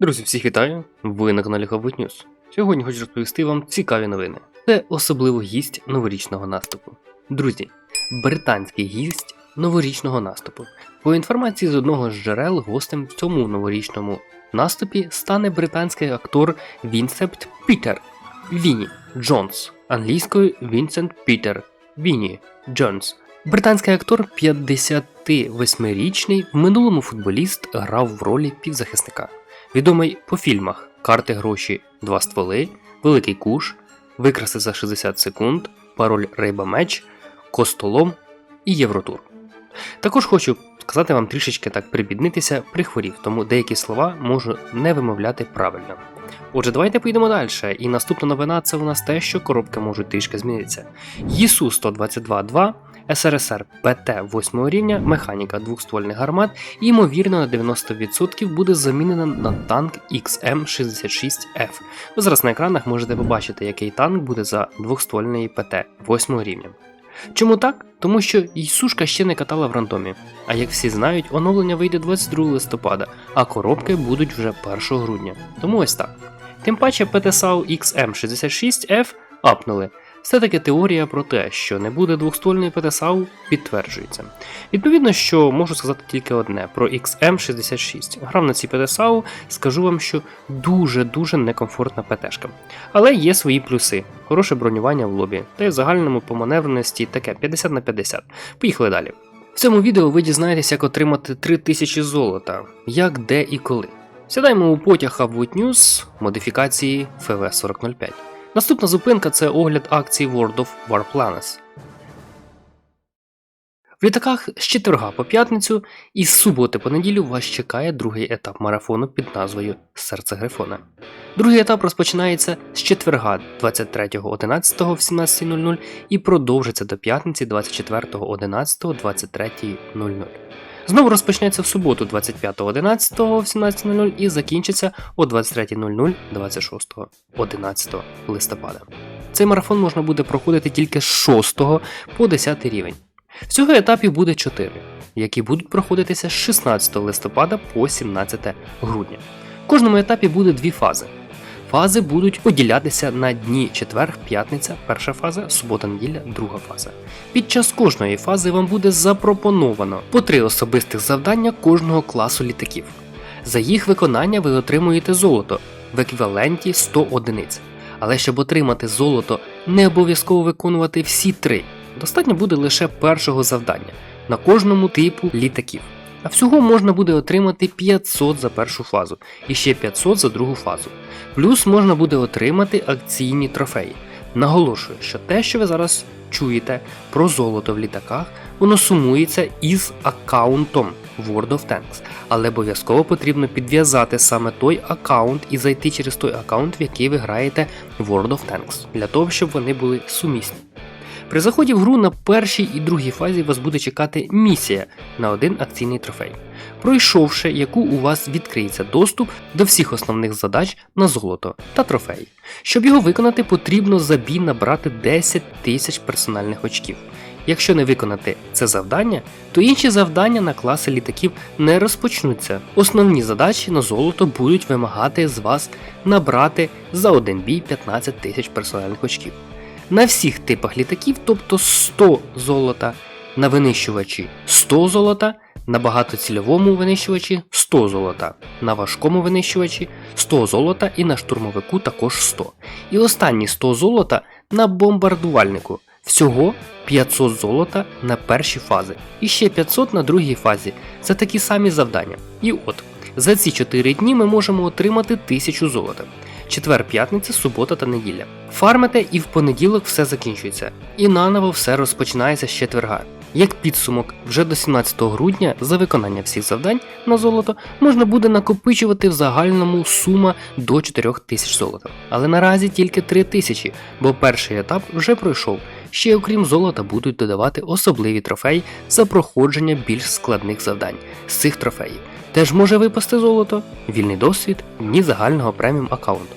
Друзі, всіх вітаю! Ви на каналі Хабут News. Сьогодні хочу розповісти вам цікаві новини. Це особливо гість новорічного наступу. Друзі, британський гість новорічного наступу. По інформації з одного з джерел, гостем в цьому новорічному наступі стане британський актор Вінсепт Пітер Віні Джонс, англійською Вінсент Пітер Віні Джонс. Британський актор 58-річний, в минулому футболіст грав в ролі півзахисника. Відомий по фільмах Карти гроші, Два стволи, Великий куш, Викраси за 60 секунд, Пароль Риба Меч, Костолом і Євротур. Також хочу сказати вам трішечки так прибіднитися, прихворів, тому деякі слова можу не вимовляти правильно. Отже, давайте поїдемо далі. І наступна новина це у нас те, що коробки можуть трішки змінитися. ЄСУ 122.2, СРСР ПТ 8 рівня, механіка двохствольних гармат і, ймовірно, на 90% буде замінена на танк XM66F. Ви зараз на екранах можете побачити, який танк буде за двохствольної ПТ 8 рівня. Чому так? Тому що Ісушка ще не катала в рандомі. А як всі знають, оновлення вийде 22 листопада, а коробки будуть вже 1 грудня. Тому ось так. Тим паче PTSAU XM66F апнули. Все-таки теорія про те, що не буде двохствольної ПТСАУ, підтверджується. Відповідно, що можу сказати тільки одне про XM66. Грав на цій ПТСАУ, скажу вам, що дуже-дуже некомфортна ПТшка. Але є свої плюси: хороше бронювання в лобі, та й в загальному по маневреності таке 50 на 50. Поїхали далі. В цьому відео ви дізнаєтесь, як отримати 3000 золота, як, де і коли. Сідаємо у потяг Upwood News модифікації FV4005. Наступна зупинка це огляд акції World of Warplanes. В літаках з четверга по п'ятницю і з суботи по неділю вас чекає другий етап марафону під назвою Серце Грифона. Другий етап розпочинається з четверга 23.11 в 17.00 і продовжиться до п'ятниці 24.11 23.00. Знову розпочнеться в суботу 25.11 в 17.00 і закінчиться о 23.00 26.11 листопада. Цей марафон можна буде проходити тільки з 6 по 10 рівень. Всього етапів буде 4, які будуть проходитися з 16 листопада по 17 грудня. В кожному етапі буде дві фази. Фази будуть поділятися на дні четвер, п'ятниця, перша фаза, субота, неділя, друга фаза. Під час кожної фази вам буде запропоновано по три особистих завдання кожного класу літаків. За їх виконання ви отримуєте золото в еквіваленті 100 одиниць. Але щоб отримати золото, не обов'язково виконувати всі три. Достатньо буде лише першого завдання на кожному типу літаків. А всього можна буде отримати 500 за першу фазу і ще 500 за другу фазу. Плюс можна буде отримати акційні трофеї. Наголошую, що те, що ви зараз чуєте про золото в літаках, воно сумується із аккаунтом World of Tanks, але обов'язково потрібно підв'язати саме той аккаунт і зайти через той аккаунт, в який ви граєте World of Tanks, для того, щоб вони були сумісні. При заході в гру на першій і другій фазі вас буде чекати місія на один акційний трофей, пройшовши яку у вас відкриється доступ до всіх основних задач на золото та трофеї. Щоб його виконати, потрібно за бій набрати 10 тисяч персональних очків. Якщо не виконати це завдання, то інші завдання на класи літаків не розпочнуться. Основні задачі на золото будуть вимагати з вас набрати за один бій 15 тисяч персональних очків на всіх типах літаків, тобто 100 золота на винищувачі 100 золота, на багатоцільовому винищувачі 100 золота, на важкому винищувачі 100 золота і на штурмовику також 100. І останні 100 золота на бомбардувальнику. Всього 500 золота на перші фази і ще 500 на другій фазі. Це такі самі завдання. І от, за ці 4 дні ми можемо отримати 1000 золота четвер, п'ятниця, субота та неділя. Фармите і в понеділок все закінчується. І наново все розпочинається з четверга. Як підсумок, вже до 17 грудня за виконання всіх завдань на золото можна буде накопичувати в загальному сума до 4000 золота. Але наразі тільки 3000, бо перший етап вже пройшов. Ще окрім золота будуть додавати особливі трофеї за проходження більш складних завдань з цих трофеїв. Теж може випасти золото, вільний досвід, дні загального преміум аккаунту.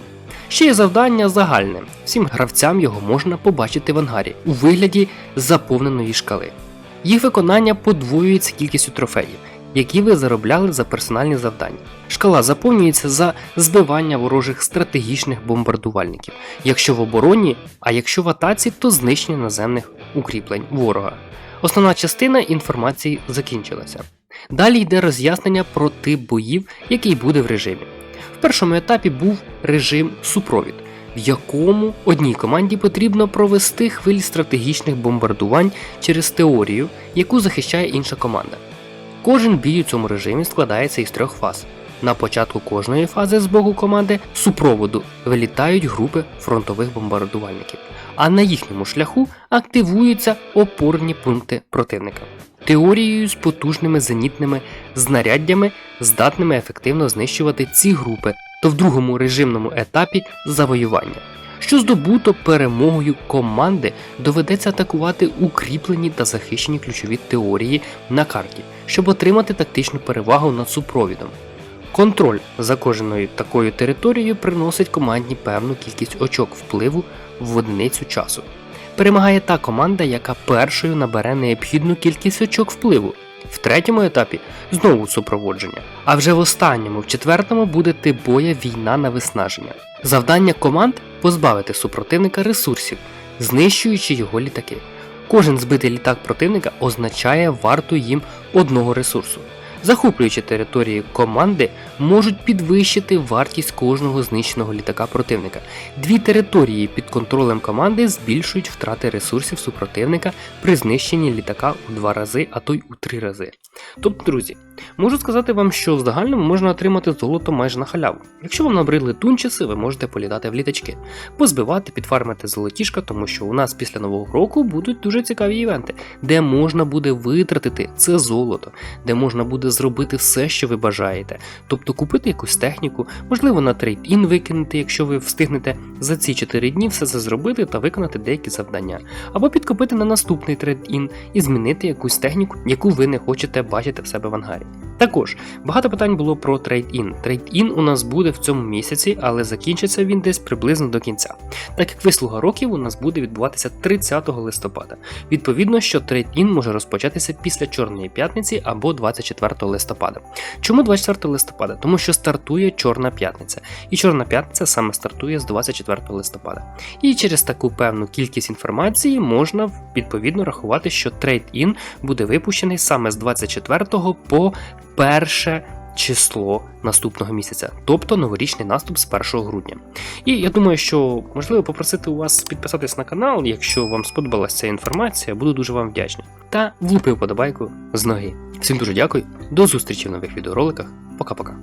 Ще є завдання загальне. Всім гравцям його можна побачити в ангарі у вигляді заповненої шкали. Їх виконання подвоюється кількістю трофеїв, які ви заробляли за персональні завдання. Шкала заповнюється за збивання ворожих стратегічних бомбардувальників, якщо в обороні, а якщо в атаці, то знищення наземних укріплень ворога. Основна частина інформації закінчилася. Далі йде роз'яснення про тип боїв, який буде в режимі. В першому етапі був режим супровід, в якому одній команді потрібно провести хвиль стратегічних бомбардувань через теорію, яку захищає інша команда. Кожен бій у цьому режимі складається із трьох фаз. На початку кожної фази з боку команди супроводу вилітають групи фронтових бомбардувальників, а на їхньому шляху активуються опорні пункти противника. Теорією з потужними зенітними знаряддями, здатними ефективно знищувати ці групи, то в другому режимному етапі завоювання. Що здобуто перемогою команди доведеться атакувати укріплені та захищені ключові теорії на карті, щоб отримати тактичну перевагу над супровідом. Контроль за кожною такою територією приносить команді певну кількість очок впливу в одиницю часу. Перемагає та команда, яка першою набере необхідну кількість очок впливу. В третьому етапі знову супроводження, а вже в останньому, в четвертому, буде тип боя війна на виснаження. Завдання команд позбавити супротивника ресурсів, знищуючи його літаки. Кожен збитий літак противника означає варту їм одного ресурсу. Захоплюючи території команди, можуть підвищити вартість кожного знищеного літака противника. Дві території під контролем команди збільшують втрати ресурсів супротивника при знищенні літака у два рази, а то й у три рази. Тобто, друзі, можу сказати вам, що в загальному можна отримати золото майже на халяву. Якщо вам набридли тунчеси, ви можете політати в літачки, позбивати, підфармити золотішка, тому що у нас після нового року будуть дуже цікаві івенти, де можна буде витратити це золото, де можна буде зробити все, що ви бажаєте. Тобто купити якусь техніку, можливо, на трейд-ін викинути, якщо ви встигнете за ці 4 дні все це зробити та виконати деякі завдання, або підкупити на наступний трейд-ін і змінити якусь техніку, яку ви не хочете бачити в себе в ангарі. Також багато питань було про трейд-ін. Трейд-ін у нас буде в цьому місяці, але закінчиться він десь приблизно до кінця. Так як вислуга років у нас буде відбуватися 30 листопада. Відповідно, що трейд-ін може розпочатися після Чорної п'ятниці або 24 листопада. Чому 24 листопада? Тому що стартує Чорна п'ятниця, і Чорна п'ятниця саме стартує з 24 листопада. І через таку певну кількість інформації можна відповідно рахувати, що трейд-ін буде випущений саме з 24 по 1 число наступного місяця, тобто новорічний наступ з 1 грудня. І я думаю, що можливо попросити у вас підписатись на канал, якщо вам сподобалася ця інформація, буду дуже вам вдячний. Та влупив подобайку з ноги. Всім дуже дякую, до зустрічі в нових відеороликах. Пока-пока.